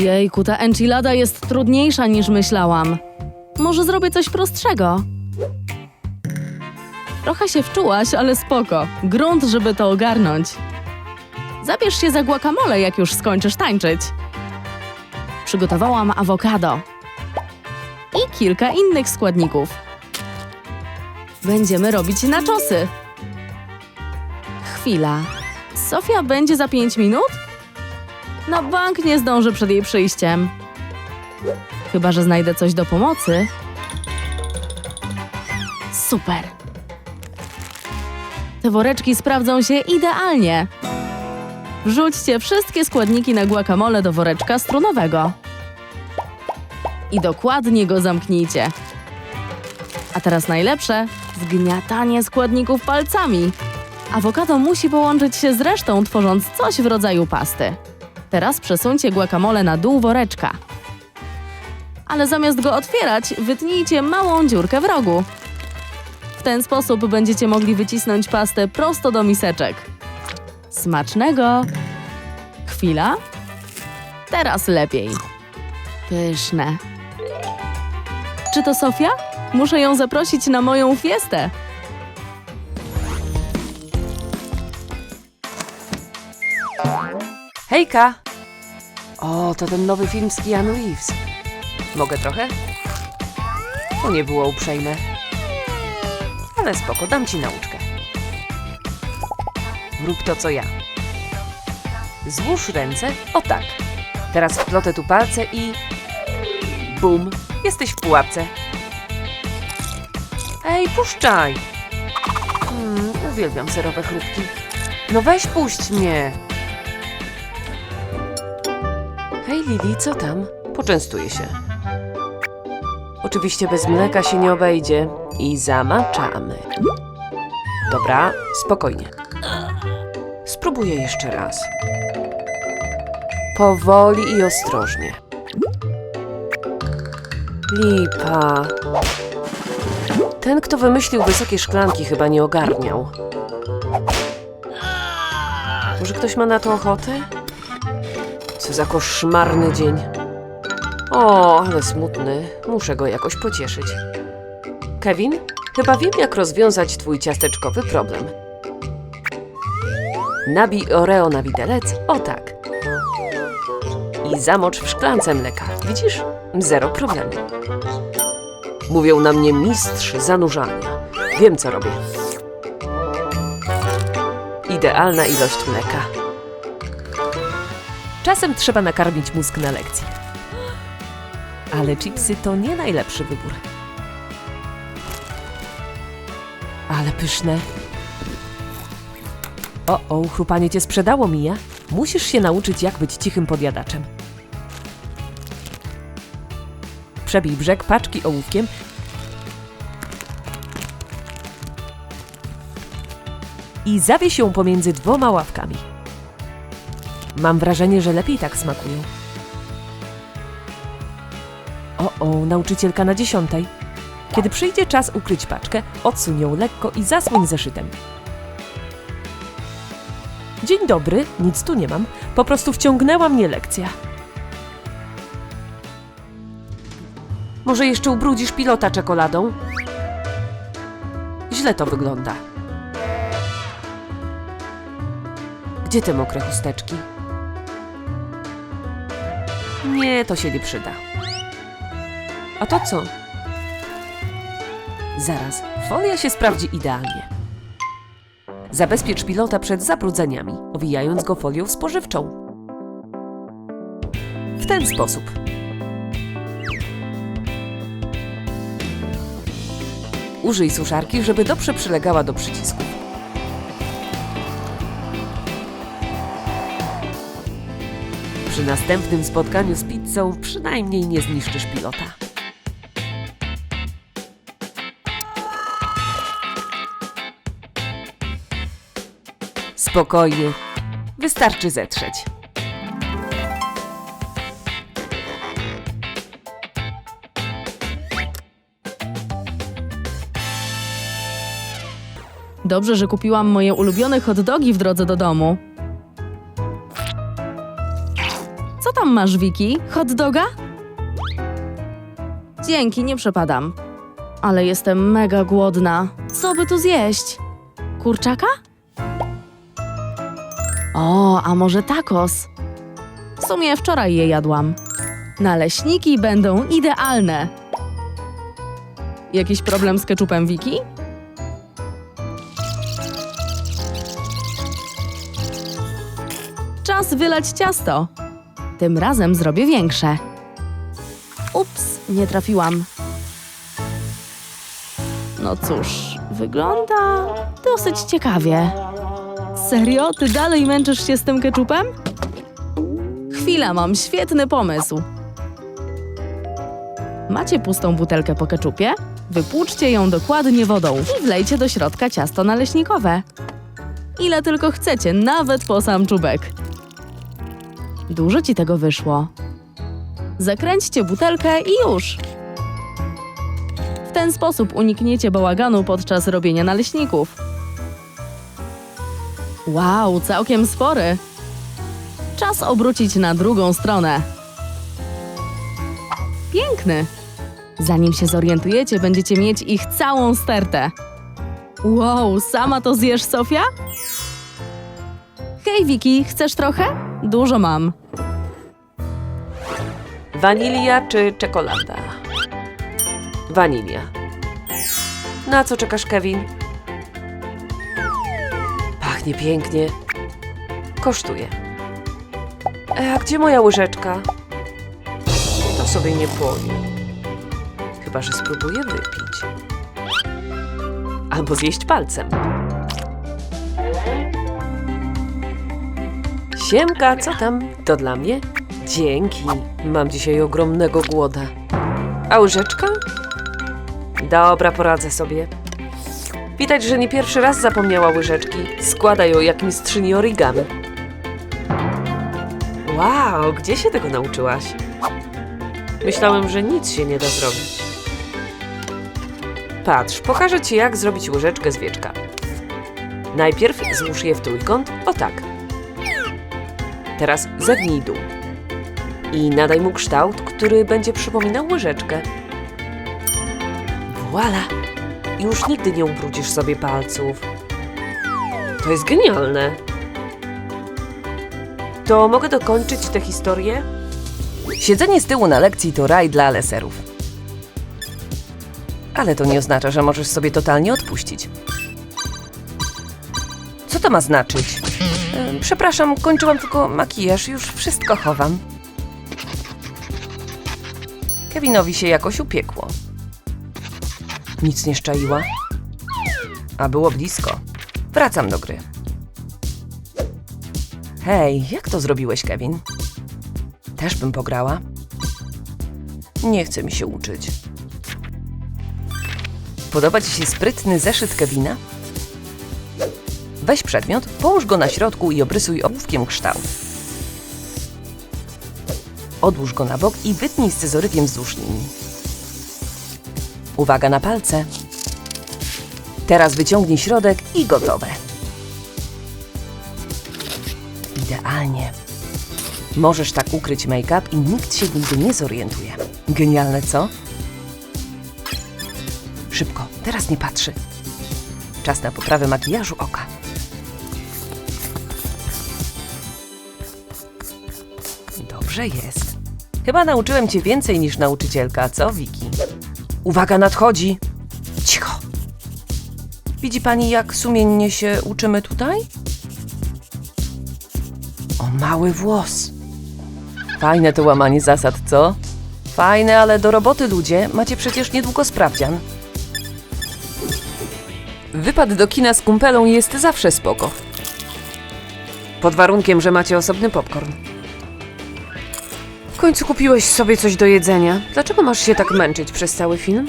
Jejku, ta enchilada jest trudniejsza niż myślałam. Może zrobię coś prostszego? Trochę się wczułaś, ale spoko. Grunt, żeby to ogarnąć. Zabierz się za guacamole, jak już skończysz tańczyć. Przygotowałam awokado i kilka innych składników. Będziemy robić naczosy. Chwila. Sofia będzie za 5 minut? Na bank nie zdąży przed jej przyjściem. Chyba, że znajdę coś do pomocy. Super. Te woreczki sprawdzą się idealnie. Wrzućcie wszystkie składniki na guacamole do woreczka strunowego. I dokładnie go zamknijcie. A teraz najlepsze zgniatanie składników palcami. Awokado musi połączyć się z resztą, tworząc coś w rodzaju pasty. Teraz przesuńcie guacamole na dół woreczka. Ale zamiast go otwierać, wytnijcie małą dziurkę w rogu. W ten sposób będziecie mogli wycisnąć pastę prosto do miseczek. Smacznego! Chwila. Teraz lepiej. Pyszne. Czy to Sofia? Muszę ją zaprosić na moją fiestę. Hejka! O, to ten nowy film z Keanu Reeves. Mogę trochę? To nie było uprzejme. Ale spoko, dam ci nauczkę. Rób to, co ja. Złóż ręce, o tak. Teraz wplotę tu palce i... Bum, jesteś w pułapce. Ej, puszczaj! Hmm, uwielbiam serowe chrupki. No weź puść mnie! Hej Lili, co tam? Poczęstuję się. Oczywiście bez mleka się nie obejdzie. I zamaczamy. Dobra, spokojnie. Spróbuję jeszcze raz. Powoli i ostrożnie. Lipa. Ten, kto wymyślił wysokie szklanki, chyba nie ogarniał. Może ktoś ma na to ochotę? Co za koszmarny dzień. O, ale smutny. Muszę go jakoś pocieszyć. Kevin, chyba wiem, jak rozwiązać twój ciasteczkowy problem. Nabij Oreo na widelec, o tak. I zamocz w szklance mleka. Widzisz? Zero problemu. Mówią na mnie mistrz zanurzania. Wiem, co robię. Idealna ilość mleka. Czasem trzeba nakarmić mózg na lekcji. Ale chipsy to nie najlepszy wybór. Ale pyszne. O, o, chrupanie cię sprzedało, Mija. Musisz się nauczyć, jak być cichym podjadaczem. Przebij brzeg paczki ołówkiem i zawieś ją pomiędzy dwoma ławkami. Mam wrażenie, że lepiej tak smakują. O, o, nauczycielka na dziesiątej. Kiedy przyjdzie czas ukryć paczkę, odsuń ją lekko i zasłoń zeszytem. Dzień dobry, nic tu nie mam. Po prostu wciągnęła mnie lekcja. Może jeszcze ubrudzisz pilota czekoladą? Źle to wygląda. Gdzie te mokre chusteczki? Nie, to się nie przyda. A to co? Zaraz, folia się sprawdzi idealnie. Zabezpiecz pilota przed zabrudzeniami, owijając go folią spożywczą. W ten sposób. Użyj suszarki, żeby dobrze przylegała do przycisków. Przy następnym spotkaniu z pizzą przynajmniej nie zniszczysz pilota. Spokojnie. Wystarczy zetrzeć. Dobrze, że kupiłam moje ulubione hot dogi w drodze do domu. Tam masz, Wiki? Hot doga? Dzięki, nie przepadam. Ale jestem mega głodna. Co by tu zjeść? Kurczaka? O, a może tacos? W sumie wczoraj je jadłam. Naleśniki będą idealne. Jakiś problem z keczupem, Wiki? Czas wylać ciasto. Tym razem zrobię większe. Ups, nie trafiłam. No cóż, wygląda dosyć ciekawie. Serio? Ty dalej męczysz się z tym keczupem? Chwila, mam świetny pomysł. Macie pustą butelkę po keczupie? Wypłuczcie ją dokładnie wodą i wlejcie do środka ciasto naleśnikowe. Ile tylko chcecie, nawet po sam czubek. Dużo ci tego wyszło. Zakręćcie butelkę i już. W ten sposób unikniecie bałaganu podczas robienia naleśników. Wow, całkiem spory. Czas obrócić na drugą stronę. Piękny. Zanim się zorientujecie, będziecie mieć ich całą stertę. Wow, sama to zjesz, Sofia? Hej, Wiki, chcesz trochę? Dużo mam. Wanilia czy czekolada? Wanilia. Na co czekasz, Kevin? Pachnie pięknie. Kosztuje. E, a gdzie moja łyżeczka? To sobie nie powiem. Chyba, że spróbuję wypić. Albo zjeść palcem. Siemka, co tam? To dla mnie? Dzięki. Mam dzisiaj ogromnego głoda. A łyżeczka? Dobra, poradzę sobie. Widać, że nie pierwszy raz zapomniała łyżeczki. Składa ją jak mistrzyni origami. Wow, gdzie się tego nauczyłaś? Myślałem, że nic się nie da zrobić. Patrz, pokażę ci jak zrobić łyżeczkę z wieczka. Najpierw złóż je w trójkąt, o tak. Teraz zegnij dół i nadaj mu kształt, który będzie przypominał łyżeczkę. Voila! Już nigdy nie ubrudzisz sobie palców. To jest genialne. To mogę dokończyć tę historię? Siedzenie z tyłu na lekcji to raj dla leserów. Ale to nie oznacza, że możesz sobie totalnie odpuścić. Co to ma znaczyć? Przepraszam, kończyłam tylko makijaż, już wszystko chowam. Kevinowi się jakoś upiekło. Nic nie szczaiła. A było blisko. Wracam do gry. Hej, jak to zrobiłeś, Kevin? Też bym pograła. Nie chce mi się uczyć. Podoba ci się sprytny zeszyt Kevina? Weź przedmiot, połóż go na środku i obrysuj ołówkiem kształt. Odłóż go na bok i wytnij scyzorykiem wzdłuż linii. Uwaga na palce. Teraz wyciągnij środek i gotowe. Idealnie. Możesz tak ukryć make-up i nikt się nigdy nie zorientuje. Genialne, co? Szybko, teraz nie patrzy. Czas na poprawę makijażu oka. Dobrze jest. Chyba nauczyłem cię więcej niż nauczycielka, co, Wiki? Uwaga, nadchodzi! Cicho! Widzi pani, jak sumiennie się uczymy tutaj? O mały włos. Fajne to łamanie zasad, co? Fajne, ale do roboty ludzie. Macie przecież niedługo sprawdzian. Wypad do kina z kumpelą jest zawsze spoko. Pod warunkiem, że macie osobny popcorn. Końcu kupiłeś sobie coś do jedzenia. Dlaczego masz się tak męczyć przez cały film?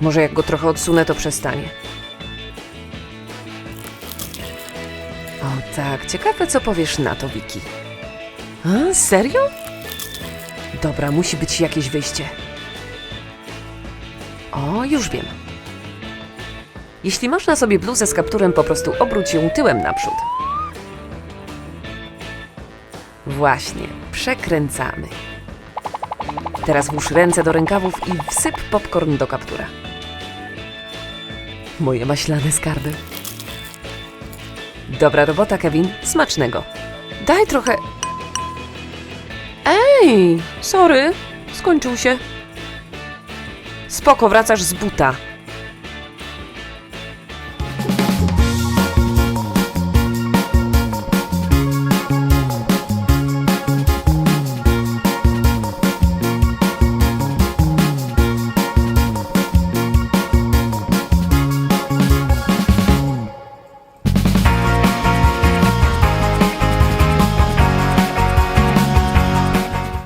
Może jak go trochę odsunę, to przestanie. O tak, ciekawe co powiesz na to, Wiki. A, serio? Dobra, musi być jakieś wyjście. O, już wiem. Jeśli masz na sobie bluzę z kapturem, po prostu obróć ją tyłem naprzód. Właśnie, przekręcamy. Teraz włóż ręce do rękawów i wsyp popcorn do kaptura. Moje maślane skarby. Dobra robota, Kevin. Smacznego. Daj trochę. Ej, sorry. Skończył się. Spoko, wracasz z buta.